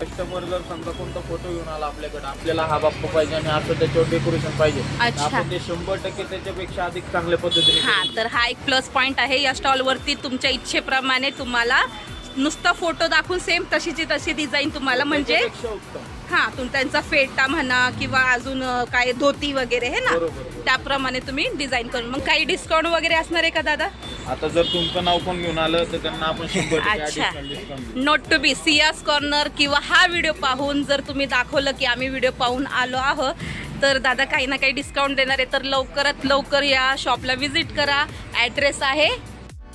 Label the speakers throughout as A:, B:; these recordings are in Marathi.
A: कस्टमर जर समजा कोणता फोटो घेऊन आला आपल्याकडे आपल्याला हा बाप्पा पाहिजे आणि असं त्याच्यावर डेकोरेशन पाहिजे तर
B: अच्छा.
A: आपण ते शंभर टक्के त्याच्यापेक्षा अधिक चांगल्या पद्धतीने
B: हा तर हा एक प्लस पॉईंट आहे या स्टॉलवरती तुमच्या इच्छेप्रमाणे तुम्हाला नुसता फोटो दाखवून सेम तशीची तशी डिझाईन तुम्हाला. म्हणजे
A: त्याच्यापेक्षा उत्तम
B: हा तुम त्यांचा फेटा म्हणा किंवा अजून काय धोती वगैरे हे ना. त्याप्रमाणे तुम्ही डिझाईन करून. मग काही डिस्काउंट वगैरे असणार आहे का दादा?
A: आता जर तुमचं नाव पण घेऊन आलं तर त्यांना आपण
B: अच्छा. नोट टू बी सियास कॉर्नर किंवा हा व्हिडिओ पाहून जर तुम्ही दाखवलं की आम्ही व्हिडिओ पाहून आलो आहोत तर दादा काही ना काही डिस्काउंट देणार आहे. तर लवकरात लवकर या शॉपला व्हिजिट करा. ॲड्रेस आहे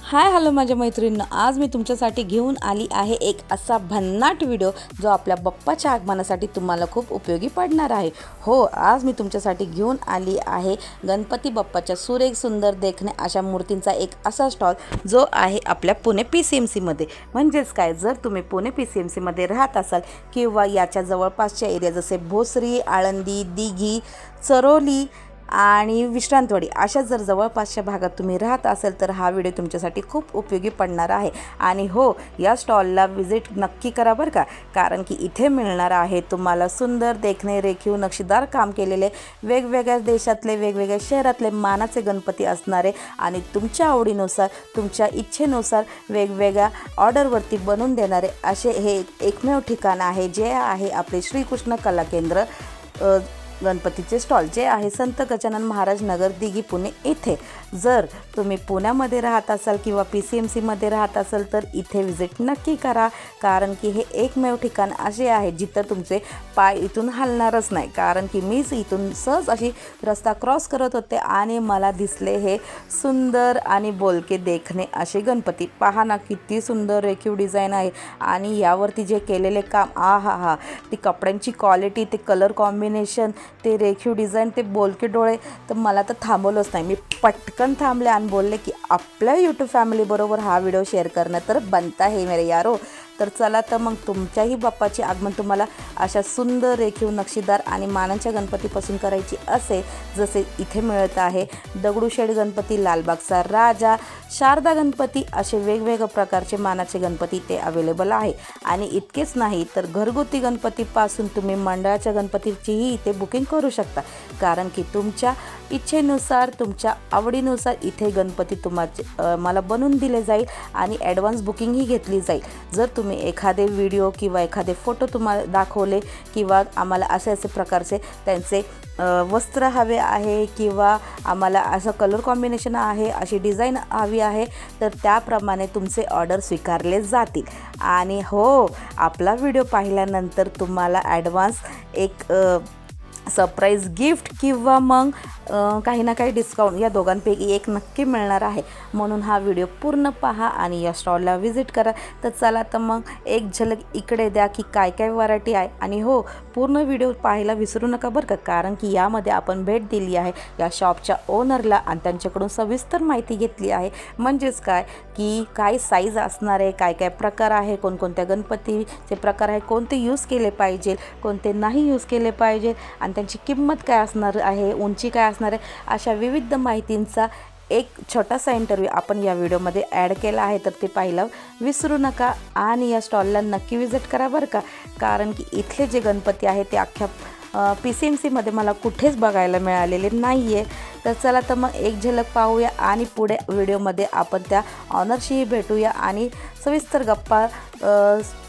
C: हाय हॅलो माझ्या मैत्रिणींनो. आज मी तुमच्यासाठी घेऊन आली आहे एक असा भन्नाट व्हिडिओ जो आपल्या बप्पाच्या आगमनासाठी तुम्हाला खूप उपयोगी पडणार आहे. हो आज मी तुमच्यासाठी घेऊन आली आहे गणपती बाप्पाच्या सुरेख सुंदर देखणे अशा मूर्तींचा एक असा स्टॉल जो आहे आपल्या पुणे पी सी एम सीमध्ये म्हणजेच काय जर तुम्ही पुणे पी सी एम सीमध्ये राहत असाल किंवा याच्या जवळपासच्या एरिया जसे भोसरी आळंदी दिघी चरोली आणि विश्रांतवाडी अशा जर जवळपासच्या भागात तुम्ही राहत असेल तर हा व्हिडिओ तुमच्यासाठी खूप उपयोगी पडणार आहे. आणि हो या स्टॉलला व्हिजिट नक्की करा बरं का. कारण की इथे मिळणार आहे तुम्हाला सुंदर देखणे रेखीव नक्षीदार काम केलेले वेगवेगळ्या देशातले वेगवेगळ्या शहरातले मानाचे गणपती असणारे आणि तुमच्या आवडीनुसार तुमच्या इच्छेनुसार वेगवेगळ्या ऑर्डरवरती बनवून देणारे असे हे एकमेव ठिकाण आहे जे आहे आपले श्रीकृष्ण कला केंद्र. गणपतीचे स्टॉल जे आहे संत गजानन महाराज नगर दिघी पुणे येथे. जर तुम्ही पुण्यामध्ये राहत असाल किंवा पी सी एम सीमध्ये राहत असाल तर इथे विजिट नक्की करा. कारण की हे एकमेव ठिकाण असे आहे जिथं तुमचे पाय इथून हलणारच नाही. कारण की मीच इथून सहज अशी रस्ता क्रॉस करत होते आणि मला दिसले हे सुंदर आणि बोलके देखणे असे गणपती. पहा ना किती सुंदर रेखीव डिझाईन आहे. आणि यावरती जे केलेले काम आ हा हा ती कपड्यांची क्वालिटी ते कलर कॉम्बिनेशन ते रेखीव डिझाईन ते बोलके डोळे तर मला तर थांबवलंच नाही. मी पटकन थांबले आणि बोलले की आपल्या यूट्यूब फॅमिलीबरोबर हा व्हिडिओ शेअर करणं तर बनता हे मेरे यारो. तर चला तर मग तुमच्याही बाप्पाचे आगमन तुम्हाला अशा सुंदर रेखीव नक्षीदार आणि मानांच्या गणपतीपासून करायची असे जसे इथे मिळत आहे. दगडूशेठ गणपती लालबागचा राजा शारदा गणपती असे वेगवेगळ्या प्रकारचे मानाचे गणपती ते अवेलेबल आहे. आणि इतकेच नाही तर घरगुती गणपतीपासून तुम्ही मंडळाच्या गणपतीचीही इथे बुकिंग करू शकता. कारण की तुमच्या इच्छेनुसार तुमच्या आवडीनुसार इथे गणपती तुम्हा मला बनवून दिले जाईल आणि ॲडव्हान्स बुकिंगही घेतली जाईल. जर तुम्ही तुम्ही एखादे व्हिडिओ किंवा एखादे फोटो तुम्हाला दाखवले किंवा आम्हाला असे असे प्रकारचे त्यांचे वस्त्र हवे आहे किंवा आम्हाला असं कलर कॉम्बिनेशन आहे अशी डिझाईन हवी आहे तर त्याप्रमाणे तुमचे ऑर्डर स्वीकारले जातील. आणि हो आपला व्हिडिओ पाहिल्यानंतर तुम्हाला ॲडव्हान्स एक सरप्राईज गिफ्ट किंवा मग काही ना काही डिस्काउंट या दोघांपैकी एक नक्की मिळणार आहे. म्हणून हा व्हिडिओ पूर्ण पहा आणि या स्टॉलला व्हिजिट करा. तर चला तर मग एक झलक इकडे द्या की काय काय व्हरायटी आहे. आणि हो पूर्ण व्हिडिओ पाहायला विसरू नका बरं का कारण की यामध्ये आपण भेट दिली आहे या शॉपच्या ओनरला आणि त्यांच्याकडून सविस्तर माहिती घेतली आहे. म्हणजेच काय की काय साईज असणार आहे काय काय प्रकार आहे कोणकोणत्या गणपतीचे प्रकार आहे कोणते यूज केले पाहिजे कोणते नाही यूज केले पाहिजे आणि त्यांची किंमत काय असणार आहे उंची काय असणार आहे अशा विविध माहितींचा एक छोटासा इंटरव्ह्यू आपण या व्हिडिओमध्ये ॲड केला आहे. तर ते पाहिलं विसरू नका आणि या स्टॉलला नक्की विजिट करा बरं का. कारण की इथले जे गणपती आहे ते अख्ख्या पी सी एम सीमध्ये मला कुठेच बघायला मिळालेले नाही आहे तर चला तर मग एक झलक पाहूया आणि पुढे व्हिडिओमध्ये आपण त्या ऑनरशीही भेटूया आणि सविस्तर गप्पा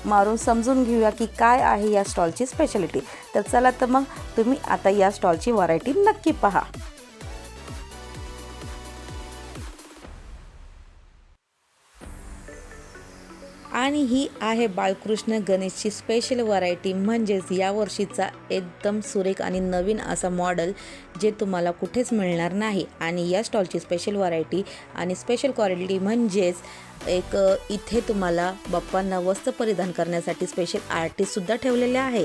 C: मारून समजून घेऊया की काय आहे या स्टॉलची स्पेशालिटी. तर चला तर मग तुम्ही आता या स्टॉलची व्हरायटी नक्की पहा. आणि ही आहे बाळकृष्ण गणेशची स्पेशल व्हरायटी म्हणजेच यावर्षीचा एकदम सुरेख आणि नवीन असा मॉडेल जे तुम्हाला कुठेच मिळणार नाही. आणि या स्टॉलची स्पेशल व्हरायटी आणि स्पेशल क्वालिटी म्हणजेच एक इथे तुम्हाला बाप्पांना वस्त्र परिधान करण्यासाठी स्पेशल आर्टिस्टसुद्धा ठेवलेले आहे.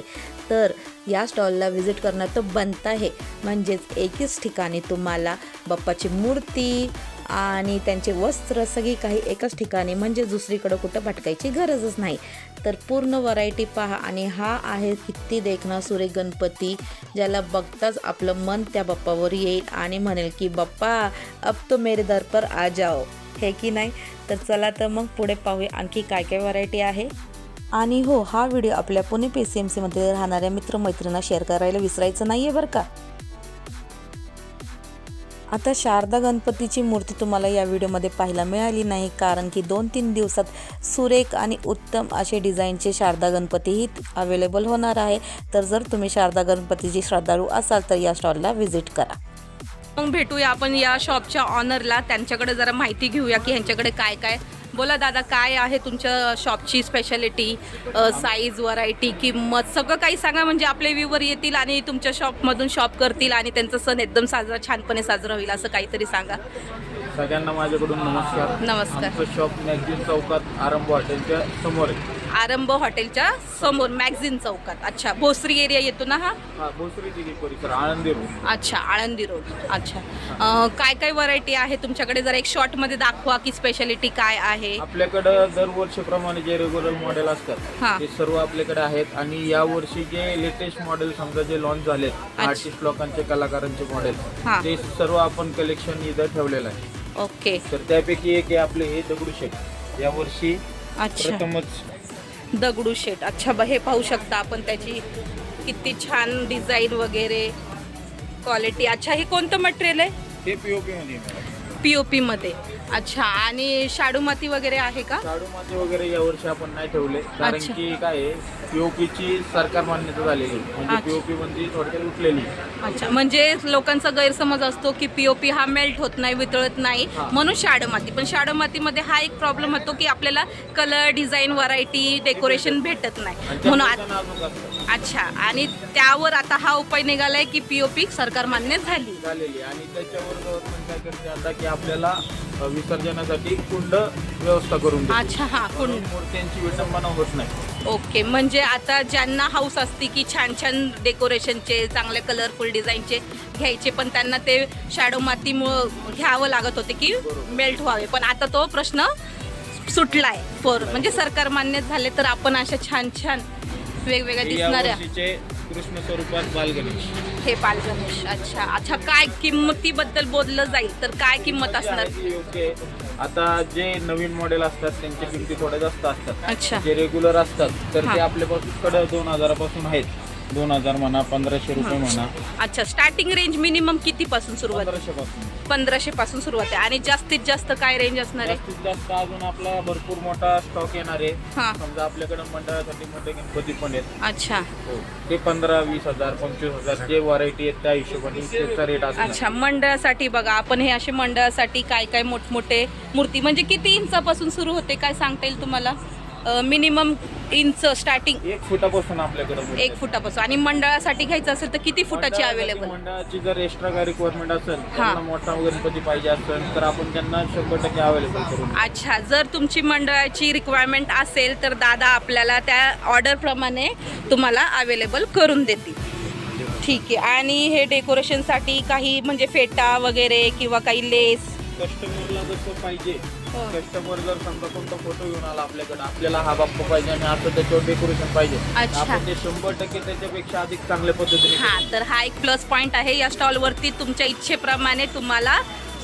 C: तर या स्टॉलला व्हिजिट करणं तर बनत आहे. म्हणजेच एकीच ठिकाणी तुम्हाला बाप्पाची मूर्ती आणि त्यांचे वस्त्र सगळी काही एकाच ठिकाणी म्हणजे दुसरीकडं कुठं भटकायची गरजच नाही. तर पूर्ण व्हरायटी पहा आणि हा आहे किती देखणा सुरे गणपती ज्याला बघताच आपलं मन त्या बाप्पावर येईल आणि म्हणेल की बाप्पा अब तो मेरे दर पर आ जाओ. हे की नाही? तर चला तर मग पुढे पाहूया आणखी काय काय व्हरायटी आहे. आणि हो हा व्हिडिओ आपल्या पुणे पी सी एम सीमध्ये राहणाऱ्या मित्रमैत्रिणींना शेअर करायला विसरायचं नाही आहे बरं का? आता शारदा गणपतीची मूर्ती तुम्हाला या व्हिडिओमध्ये पाहायला मिळाली नाही कारण की दोन तीन दिवसात सुरेख आणि उत्तम असे डिझाईनचे शारदा गणपतीही अवेलेबल होणार आहे. तर जर तुम्ही शारदा गणपतीची श्रद्धाळू असाल तर या स्टॉलला व्हिजिट करा.
B: मग भेटूया आपण या शॉपच्या ऑनरला त्यांच्याकडे जरा माहिती घेऊया की ह्यांच्याकडे काय काय बोला दादा काय आहे तुमच्या शॉपची स्पेशालिटी साईज व्हरायटी किंमत? सगळं काही सांगा म्हणजे आपले व्ह्यूवर येतील आणि तुमच्या शॉपमधून शॉप करतील आणि त्यांचा सण एकदम साजरा छानपणे साजरा होईल असं काहीतरी सांगा.
A: सगळ्यांना माझ्याकडून नमस्कार.
B: नमस्कार.
A: शॉप मॅगझिन चौकात आरंभ हॉटेलच्या समोर आहे.
B: आरंभ हॉटेलच्या समोर मॅगझिन चौकात. अच्छा भोसरी एरिया येतो ना हा?
A: हा आळंदी रोड.
B: अच्छा आळंदी रोड. अच्छा. अं, काय काय व्हरायटी आहे तुमच्याकडे? जर एक शॉर्टमध्ये दाखवा की स्पेशालिटी काय आहे.
A: आपल्याकडं दरवर्षीप्रमाणे जे रेग्युलर मॉडेल
B: हा.
A: असतात ते सर्व आपल्याकडे आहेत. आणि या वर्षी जे लेटेस्ट मॉडेल समजा जे लॉन्च झालेत आर्टिस्ट लोकांचे कलाकारांचे मॉडेल
B: हा.
A: ते सर्व आपण कलेक्शन इथं ठेवलेलं आहे.
B: ओके
A: तर त्यापैकी एक आहे आपले हे दगडूशेठ. या वर्षी
B: अच्छा.
A: प्रथमच
B: दगडू शेट अच्छा ब हे पाहू शकता आपण त्याची किती छान डिझाईन वगैरे क्वालिटी अच्छा हे कोणतं मटेरियल आहे?
A: पीओपी मध्ये.
B: अच्छा आणि शाडू माती वगैरे आहे का
A: शाडू माती वगैरे या वर्षी आपण नाही ठेवले कारण
B: अच्छा.
A: की काय आहे पीओपीची सरकार मान्यता झालेली आहे. म्हणजे
B: अच्छा.
A: पीओपी मध्ये थोडक्यात उठलेली
B: अच्छा म्हणजे लोकांचा गैरसमज असतो की पीओपी हा मेल्ट होत नाही वितळत नाही
A: हा.
B: म्हणून शाडू माती पण शाडू मातीमध्ये हा एक प्रॉब्लेम होतो की आपल्याला कलर डिझाईन व्हरायटी डेकोरेशन भेटत नाही
A: आणि
B: म्हणून आत-
A: अजून
B: अच्छा आणि त्यावर आता हा उपाय निघालाय की पीओपी सरकार मान्य झाली
A: झालेली आहे. आणि त्याच्यावर करते आता की आपल्याला विसर्जनासाठी कुंड व्यवस्था करून देते.
B: अच्छा हा कुंड.
A: मूर्त्यांची विटंबना होत नाही.
B: ओके म्हणजे आता ज्यांना हाऊस असते की छान छान डेकोरेशनचे चांगले कलरफुल डिझाईनचे घ्यायचे पण त्यांना ते शॅडो मातीमुळं घ्यावं लागत होते की मेल्ट व्हावे. पण आता तो प्रश्न सुटलाय फॉर म्हणजे सरकार मान्य झाले तर आपण अशा छान छान वेगवेगळ्या
A: हे या
B: दिसणाऱ्या
A: वर्षीचे कृष्ण स्वरूपात बालगणेश
B: हे बालगणेश अच्छा. अच्छा काय किंमतीबद्दल बोललं जाईल? तर काय किंमत असणार?
A: ती योग्य आहे. आता जे नवीन मॉडेल असतात त्यांच्या किमती थोड्या जास्त असतात.
B: अच्छा.
A: जे रेग्युलर असतात तर
B: हा.
A: ते आपल्यापासून कडे दोन हजारापासून आहेत. दोन हजार म्हणा पंधराशे रुपये म्हणा.
B: अच्छा स्टार्टिंग रेंज मिनिमम कितीपासून सुरुवात?
A: पंधराशे पासून.
B: पंधराशे पासून सुरुवात आहे. आणि जास्तीत जास्त काय रेंज असणार आहे?
A: जास्तीत जास्त अजून आपला भरपूर मोठा स्टॉक येणार आहे.
B: हा.
A: समजा आपल्याकडे मंडळासाठी मोठे गणपती पण आहेत.
B: अच्छा.
A: ते पंधरा वीस हजार पंचवीस हजार जे व्हरायटी आहेत त्या हिशोबाने त्याचा रेट असणार.
B: अच्छा मंडळासाठी बघा आपण हे असे मंडळासाठी काय काय मोठमोठे मूर्ती म्हणजे किती इंचापासून सुरू होते काय सांगता येईल तुम्हाला? मिनिमम इंच स्टार्टिंग
A: एक फुटापासून आपल्याकडे
B: एक फुटापासून. आणि मंडळासाठी घ्यायचं असेल तर किती फुटाची अवेलेबल
A: मंडळाची जर एक्स्ट्रा काय रिक्वायरमेंट असेल त्यांना मोठा गणपती पाहिजे असेल तर आपण त्यांना शंभर टक्के अवेलेबल करून
B: अच्छा जर तुमची मंडळाची रिक्वायरमेंट असेल तर दादा आपल्याला त्या ऑर्डरप्रमाणे तुम्हाला अवेलेबल करून देतील. ठीक आहे. आणि हे डेकोरेशनसाठी काही म्हणजे फेटा वगैरे किंवा काही लेस
A: कस्टमरला जसं पाहिजे. कस्टमर जर समजा कोणता फोटो घेऊन आला आपल्याकडे आपल्याला हा बाप्पा पाहिजे आणि असं त्याच्यावर डेकोरेशन पाहिजे
B: अच्छा.
A: आपण ते शंभर टक्के त्याच्यापेक्षा अधिक चांगल्या पद्धतीने
B: हा तर हा एक प्लस पॉईंट आहे या स्टॉलवरती तुमच्या इच्छेप्रमाणे तुम्हाला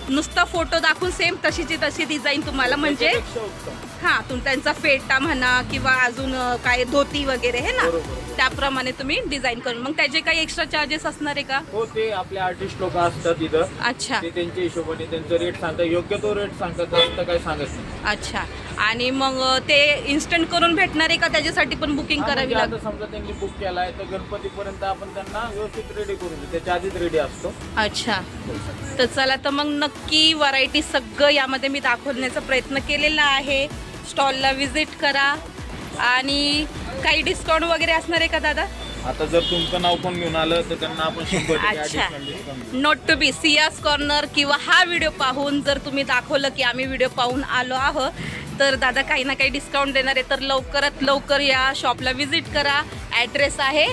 B: नुसता फोटो दाखवून सेम तशीची तशी डिझाईन तुम्हाला म्हणजे
A: त्याच्यापेक्षा उत्तम.
B: हा तुम त्यांचा फेटा म्हणा किंवा अजून अ, काय धोती वगैरे आहे ना
A: बरोबर.
B: त्याप्रमाणे तुम्ही डिझाईन करून. मग त्याचे काही एक्स्ट्रा चार्जेस असणार आहे का?
A: हो ते आपले आर्टिस्ट लोक असतात इथं.
B: अच्छा.
A: ते त्यांच्या हिशोबाने त्यांचं रेट सांगतात. योग्य तो रेट सांगतात जास्त काय सांगत नाही.
B: अच्छा. आणि मग ते इन्स्टंट करून भेटणार आहे का? त्याच्यासाठी पण बुकिंग
A: हा,
B: करावी
A: म्हणजे
B: लागेल.
A: आता समजा त्यांनी बुक केलाय तर गणपतीपर्यंत आपण त्यांना व्यवस्थित रेडी करून देऊ त्याच्या आधीच रेडी असतो.
B: अच्छा. तर चला तर मग नक्की व्हरायटी सगळं यामध्ये मी दाखवण्याचा प्रयत्न केलेला आहे. स्टॉलला व्हिजिट करा. आणि काही डिस्काउंट वगैरे असणार आहे का दादा?
A: आता जर तुमचं नाव पण घेऊन आलं तर त्यांना आपण शंभर टक्के
B: अच्छा.
A: additional discount देऊ.
B: नोट टू बी सियास कॉर्नर किंवा हा व्हिडिओ पाहून जर तुम्ही दाखवलं की आम्ही व्हिडिओ पाहून आलो आहोत तर दादा काही ना काही डिस्काउंट देणार आहे. तर लवकरात लवकर या शॉपला व्हिजिट करा. ॲड्रेस आहे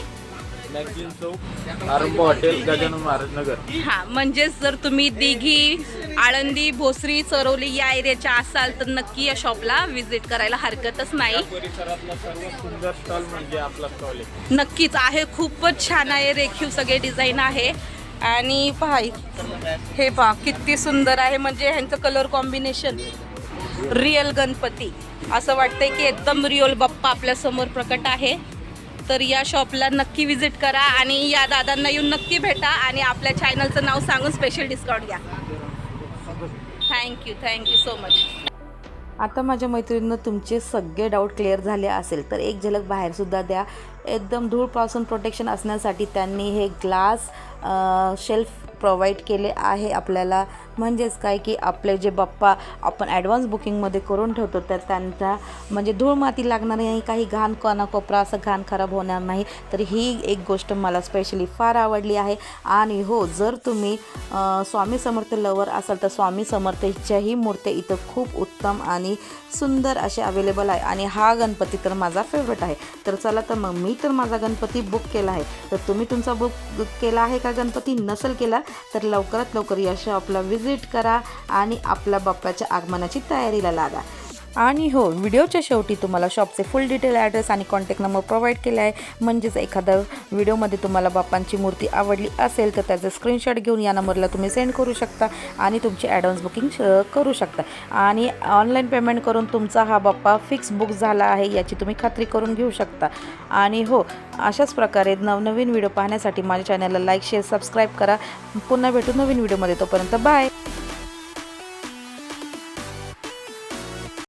A: मॅगझिन चौक आरंभ हॉटेल गजानन महाराज नगर.
B: हा म्हणजेच जर तुम्ही दिघी आळंदी भोसरी चरवली या एरियाच्या असाल तर नक्की या शॉपला व्हिजिट करायला हरकतच नाही.
A: या परिसरातला सर्वात सुंदर स्टॉल म्हणजे आपला स्टॉल आहे.
B: नक्कीच आहे खूपच छान आहे रेखीव सगळे डिझाईन आहे. आणि पहा हे पहा किती सुंदर आहे म्हणजे ह्यांचं कलर कॉम्बिनेशन रिअल गणपती. असं वाटतंय की एकदम रिअल बाप्पा आपल्यासमोर प्रकट आहे. तर या शॉपला नक्की विजिट करा आणि या दादांना येऊन नक्की भेटा आणि आपल्या चॅनलचं नाव सांगून स्पेशल डिस्काउंट घ्या. Thank you thank you so much
C: आता माझ्या मैत्रिणींना तुमचे सगळे डाऊट क्लिअर झाले असेल तर एक झलक बाहेरसुद्धा द्या. एकदम धूळपासून प्रोटेक्शन असण्यासाठी त्यांनी हे ग्लास शेल्फ प्रोव्हाइड केले आहे आपल्याला. म्हणजेच काय की आपले जे बाप्पा आपण ॲडव्हान्स बुकिंगमध्ये करून ठेवतो तर त्यांचा म्हणजे धूळ माती लागणार नाही काही घाण कोणा कोपरा असं घाण खराब होणार नाही. तर ही एक गोष्ट मला स्पेशली फार आवडली आहे. आणि हो जर तुम्ही स्वामी समर्थ लवर असाल तर स्वामी समर्थच्याही मूर्त्या इथं खूप उत्तम आणि सुंदर असे अवेलेबल आहे. आणि हा गणपती तर माझा फेवरेट आहे. तर चला तर मग मी तर माझा गणपती बुक केला आहे. तर तुम्ही तुमचा बुक केला आहे का गणपती नसेल केला तर लवकरात लवकर या शॉपला व्हिजिट करा आणि आपल्या बाप्पाच्या आगमनाची तयारीला लागा. आणि हो व्हिडिओच्या शेवटी तुम्हाला शॉपचे फुल डिटेल ॲड्रेस आणि कॉन्टॅक्ट नंबर प्रोव्हाइड केला आहे. म्हणजेच एखादा व्हिडिओमध्ये तुम्हाला बाप्पांची मूर्ती आवडली असेल तर त्याचं स्क्रीनशॉट घेऊन या नंबरला तुम्ही सेंड करू शकता आणि तुमची ॲडव्हान्स बुकिंग श- करू शकता. आणि ऑनलाईन पेमेंट करून तुमचा हा बाप्पा फिक्स बुक झाला आहे याची तुम्ही खात्री करून घेऊ शकता. आणि हो अशाच प्रकारे नवनवीन व्हिडिओ पाहण्यासाठी माझ्या चॅनलला लाईक शेअर सबस्क्राईब करा. पुन्हा भेटू नवीन व्हिडिओमध्ये. तोपर्यंत बाय